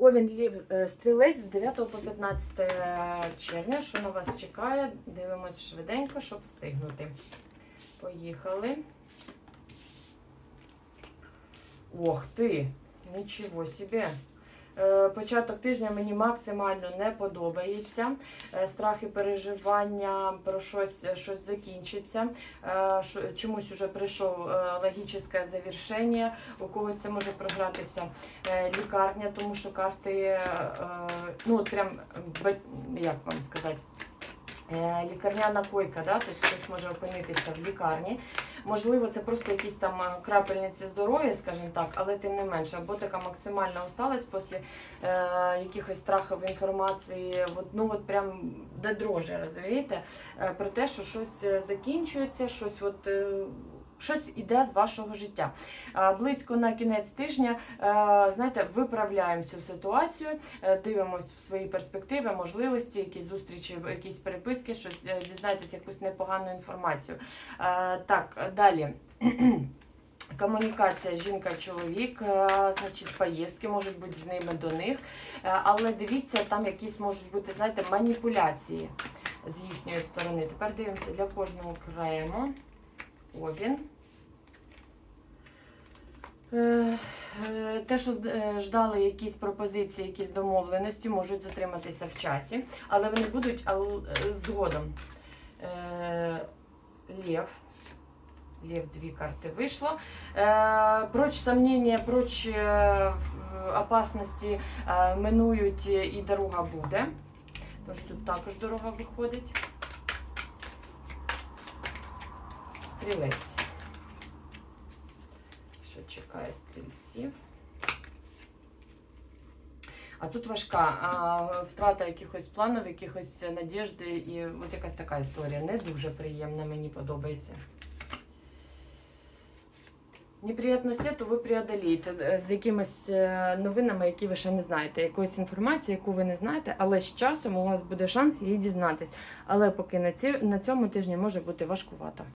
Лів е, стрілець з 9 по 15 червня. Що на вас чекає? Дивимось швиденько, щоб встигнути. Поїхали. Ох ти! Нічого собі. Е, Початок тижня мені максимально не подобається. страхи Страх і переживання про щось, щось закінчиться. Е, Чомусь вже прийшов е, логічне завершення. У кого це може програтися е, лікарня, тому що карти, е, ну прям як вам сказати. Е, Лікарняна койка, да? тобто хтось може опинитися в лікарні. Можливо, це просто якісь там е, крапельниці здоров'я, скажімо так, але тим не менше, або така максимальна усталость після е, якихось страхової інформації, от, ну от прям до дрожі, розумієте, е, про те, що щось закінчується, щось от. Щось іде з вашого життя. Близько на кінець тижня, знаєте, виправляємо цю ситуацію, е, дивимося в свої перспективи, можливості, якісь зустрічі, якісь переписки, щось е, якусь непогану інформацію. Так, далі. Комунікація жінка-чоловік, е, значить, поїздки можуть бути з ними до них. Але дивіться, там якісь можуть бути, знаєте, маніпуляції з їхньої сторони. Тепер дивимося для кожного окремо. Овін. Е, е, Те, що е, ждали якісь пропозиції, якісь домовленості, можуть затриматися в часі, але вони будуть згодом. Лев. Лев, дві карти вийшло. Проч сомнення, проч опасності минують і дорога буде. Тож тут також дорога виходить. Стрілець. Що чекає стрільців? А тут важка а, втрата якихось планів, якихось надіжди і от якась така історія. Не дуже приємна, мені подобається. Неприємності, то ви преодолієте е, з якимись е, новинами, які ви ще не знаєте, якоюсь інформацією, яку ви не знаєте, але з часом у вас буде шанс її дізнатись. Але поки на, ці, на цьому тижні може бути важкувато.